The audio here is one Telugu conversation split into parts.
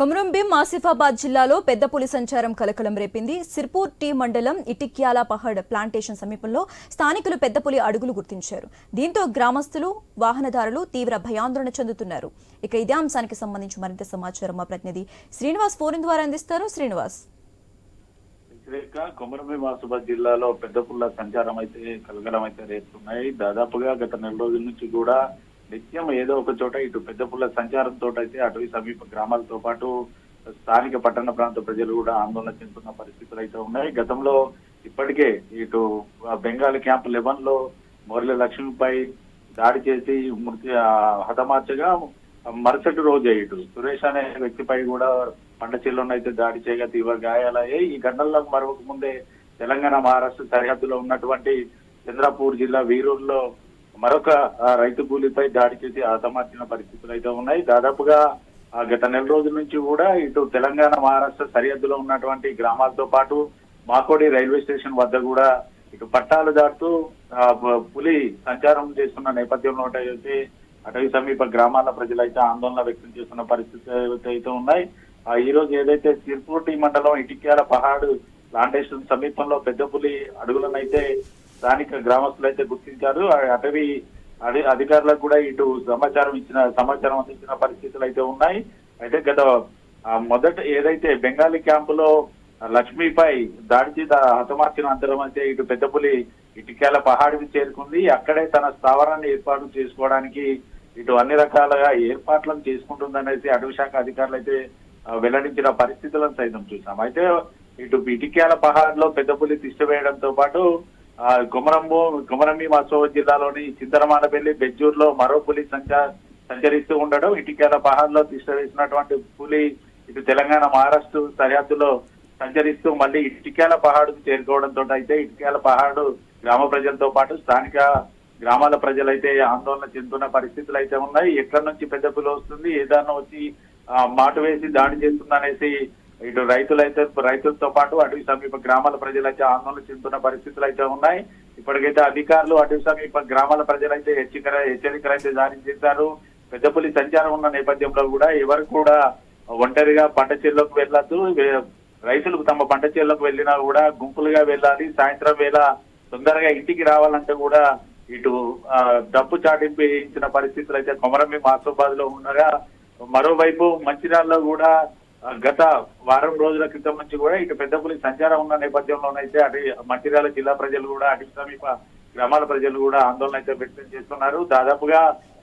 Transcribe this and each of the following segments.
కొమరంభీం ఆసిఫాబాద్ జిల్లాలో పెద్ద పులి సంచారం కలకలం రేపింది. సిర్పూర్ టీ మండలం ఇటిక్యాల పహడ్ ప్లాంటేషన్ సమీపంలో స్థానికులు పెద్ద పులి అడుగులు గుర్తించారు. దీంతో గ్రామస్తులు వాహనదారులు తీవ్ర భయాందోళన చెందుతున్నారు. ఇక ఇదే అంశానికి సంబంధించి మరింత సమాచారం మా ప్రతినిధి శ్రీనివాస్ ఫోన్ ద్వారా అందిస్తారు. శ్రీనివాస్. వ్యతిరేక ఆసిఫాబాద్ జిల్లాలో పెద్ద పుల్ల సంచారం అయితే కలకలం అయితే రేస్తున్నాయి దాదాపుగా గత నెల రోజుల నుంచి కూడా నిత్యం ఏదో ఒక చోట ఇటు పెద్ద పుల్ల సంచారంతో అయితే అటవీ సమీప గ్రామాలతో పాటు స్థానిక పట్టణ ప్రాంత ప్రజలు కూడా ఆందోళన చెందుతున్న పరిస్థితులు అయితే ఉన్నాయి. గతంలో ఇప్పటికే ఇటు బెంగాల్ క్యాంప్ లెవెన్లో మురళి లక్ష్మిపై దాడి చేసి మృతి హతమార్చగా మరుసటి రోజే ఇటు సురేష్ అనే వ్యక్తిపై కూడా పంట చేలను అయితే దాడి చేయగా తీవ్ర గాయాలయ్యాయి. ఈ ఘటనలకు మరొక ముందే తెలంగాణ మహారాష్ట్ర సరిహద్దులో ఉన్నటువంటి చంద్రపూర్ జిల్లా వీరూరులో మరొక రైతు కూలీపై దాడి చేసి హతమార్చిన పరిస్థితులు అయితే ఉన్నాయి. దాదాపుగా గత నెల రోజుల నుంచి కూడా ఇటు తెలంగాణ మహారాష్ట్ర సరిహద్దులో ఉన్నటువంటి గ్రామాలతో పాటు మాకోడి రైల్వే స్టేషన్ వద్ద కూడా ఇటు పట్టాలు దాటుతూ పులి సంచారం చేస్తున్న నేపథ్యంలో అయితే అటవీ సమీప గ్రామాల ప్రజలైతే ఆందోళన వ్యక్తం చేస్తున్న పరిస్థితులు అయితే ఉన్నాయి ఆ, ఈ రోజు ఏదైతే సిర్పూర్టి మండలం ఇటిక్యాల పహాడు ప్లాంటేషన్ సమీపంలో పెద్ద పులి అడుగులను అయితే స్థానిక గ్రామస్తులు అయితే గుర్తించారు అటవీ అధి- అధికారులకు కూడా ఇటు సమాచారం ఇచ్చిన సమాచారం అందించిన పరిస్థితులు అయితే ఉన్నాయి. అయితే గత మొదట ఏదైతే బెంగాలీ క్యాంపులో లక్ష్మిపై దాడి చేత హతమార్చిన అంతరం అయితే ఇటు పెద్దపులి ఇటుకేల పహాడికి చేరుకుంది. అక్కడే తన స్థావరాన్ని ఏర్పాటు చేసుకోవడానికి ఇటు అన్ని రకాలుగా ఏర్పాట్లను చేసుకుంటుందనేసి అటవీ శాఖ అధికారులు అయితే వెల్లడించిన పరిస్థితులను సైతం చూసాం. అయితే ఇటు ఇటిక్యాల పహాడ్లో పెద్దపులి తీసివేయడంతో వేయడంతో పాటు కొమరంబు కొమరంబి మసోవ జిల్లాలోని చింతరమానపల్లి బెజ్జూరులో మరో పులి సంఖ్య సంచరిస్తూ ఉండడం ఇటికేల పహాల్లో తిష్ట వేసినటువంటి పులి ఇటు తెలంగాణ మహారాష్ట్ర సరిహద్దులో సంచరిస్తూ మళ్ళీ ఇటుకేల పహాడుకు చేరుకోవడంతో అయితే ఇటుకేల పహాడు గ్రామ ప్రజలతో పాటు స్థానిక గ్రామాల ప్రజలైతే ఆందోళన చెందుతున్న పరిస్థితులు అయితే ఉన్నాయి. ఎక్కడి నుంచి పెద్ద పులి వస్తుంది ఏదైనా వచ్చి మాట మాటు వేసి దాడి చేస్తుంది అనేసి ఇటు రైతులైతే రైతులతో పాటు అటవీ సమీప గ్రామాల ప్రజలైతే ఆందోళన చెందుతున్న పరిస్థితులు అయితే ఉన్నాయి. ఇప్పటికైతే అధికారులు అటవీ సమీప గ్రామాల ప్రజలైతే హెచ్చరిక హెచ్చరికలు అయితే జారీ చేశారు. పెద్దపల్లి సంచారం ఉన్న నేపథ్యంలో కూడా ఎవరు కూడా ఒంటరిగా పంట చేల్లోకి వెళ్ళొద్దు. రైతులు తమ పంట చేల్లోకి వెళ్ళినా కూడా గుంపులుగా వెళ్ళాలి. సాయంత్రం వేళ తొందరగా ఇంటికి రావాలంటే కూడా ఇటు డబ్బు చాటింపు ఇచ్చిన పరిస్థితులు అయితే కొమరమి మాసోబాద్లో ఉండగా మరోవైపు మంచిర్యాలలో కూడా గత వారం రోజుల క్రితం నుంచి కూడా ఇటు పెద్దపులి సంచారం ఉన్న నేపథ్యంలోనైతే అటు మంచిర్యాల జిల్లా ప్రజలు కూడా అటు సమీప గ్రామాల ప్రజలు కూడా ఆందోళన అయితే వ్యక్తం చేస్తున్నారు. దాదాపుగా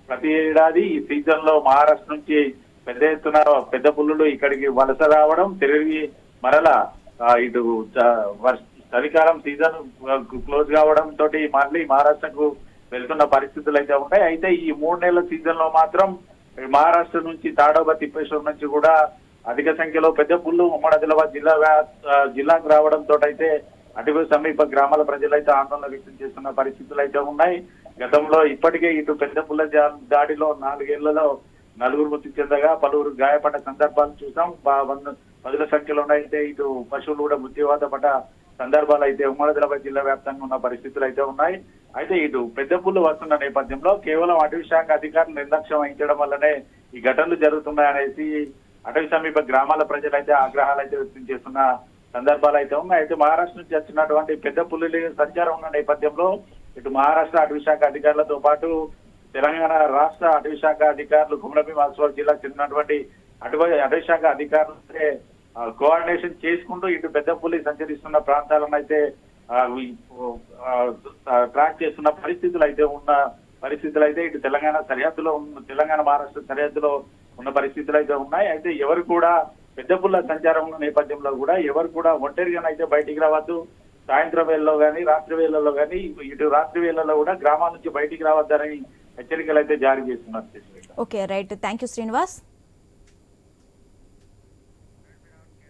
ప్రతి ఏడాది ఈ సీజన్లో మహారాష్ట్ర నుంచి పెద్ద ఎత్తున పెద్ద పుల్లులు ఇక్కడికి వలస రావడం తిరిగి మరలా ఇటు చ- వర్ష- చలికాలం సీజన్ క్లోజ్ కావడం తోటి మళ్ళీ మహారాష్ట్రకు వెళ్తున్న పరిస్థితులు అయితే ఉంటాయి అయితే ఈ మూడు నెలల సీజన్లో మాత్రం మహారాష్ట్ర నుంచి తాడోబా తిప్పేశ్వరం నుంచి కూడా అధిక సంఖ్యలో పెద్ద పుల్లు ఉమ్మడి ఆదిలాబాద్ జిల్లా జిల్లాకు రావడంతో అయితే అటవీ సమీప గ్రామాల ప్రజలైతే ఆందోళన వ్యక్తం చేస్తున్న పరిస్థితులు అయితే ఉన్నాయి. గతంలో ఇప్పటికే ఇటు పెద్ద పుల్ల దాడిలో నాలుగేళ్ళలో నలుగురు మృతి చెందగా పలువురు గాయపడ్డ సందర్భాలు చూసాం. వంద పదుల సంఖ్యలో అయితే ఇటు పశువులు కూడా మృత్యువాత పడ్డ సందర్భాలు అయితే ఉమ్మడి ఆదిలాబాద్ జిల్లా వ్యాప్తంగా ఉన్న పరిస్థితులు అయితే ఉన్నాయి. అయితే ఇటు పెద్ద పుల్లు వస్తున్న నేపథ్యంలో కేవలం అటవీ శాఖ అధికారులు నిర్లక్ష్యం వహించడం వల్లనే ఈ ఘటనలు జరుగుతున్నాయనేసి అటవీ సమీప గ్రామాల ప్రజలైతే ఆగ్రహాలు అయితే వ్యక్తం చేస్తున్న సందర్భాలు అయితే ఉన్నాయి. అయితే మహారాష్ట్ర నుంచి వచ్చినటువంటి పెద్ద పుల్లి సంచారం ఉన్న నేపథ్యంలో ఇటు మహారాష్ట్ర అటవీ శాఖ అధికారులతో పాటు తెలంగాణ రాష్ట్ర అటవీ శాఖ అధికారులు కుమరభీం ఆసిఫాబాద్ జిల్లాకు చెందినటువంటి అటవీ అటవీ శాఖ అధికారులు అయితే, కోఆర్డినేషన్ చేసుకుంటూ ఇటు పెద్ద పులి సంచరిస్తున్న ప్రాంతాలను అయితే ట్రాక్ చేస్తున్న పరిస్థితులు అయితే ఉన్న పరిస్థితులు అయితే ఇటు తెలంగాణ సరిహద్దులో తెలంగాణ మహారాష్ట్ర సరిహద్దులో ఉన్న పరిస్థితులు అయితే ఉన్నాయి. అయితే ఎవరు కూడా పెద్ద పుల్ల సంచారం నేపథ్యంలో కూడా ఎవరు కూడా ఒంటరిగానైతే బయటికి రావద్దు. సాయంత్రం వేళలో కానీ రాత్రి వేళల్లో కానీ ఇటు రాత్రి వేళల్లో కూడా గ్రామాల నుంచి బయటికి రావద్దని హెచ్చరికలు అయితే జారీ చేస్తున్నారు. Okay right thank you Srinivas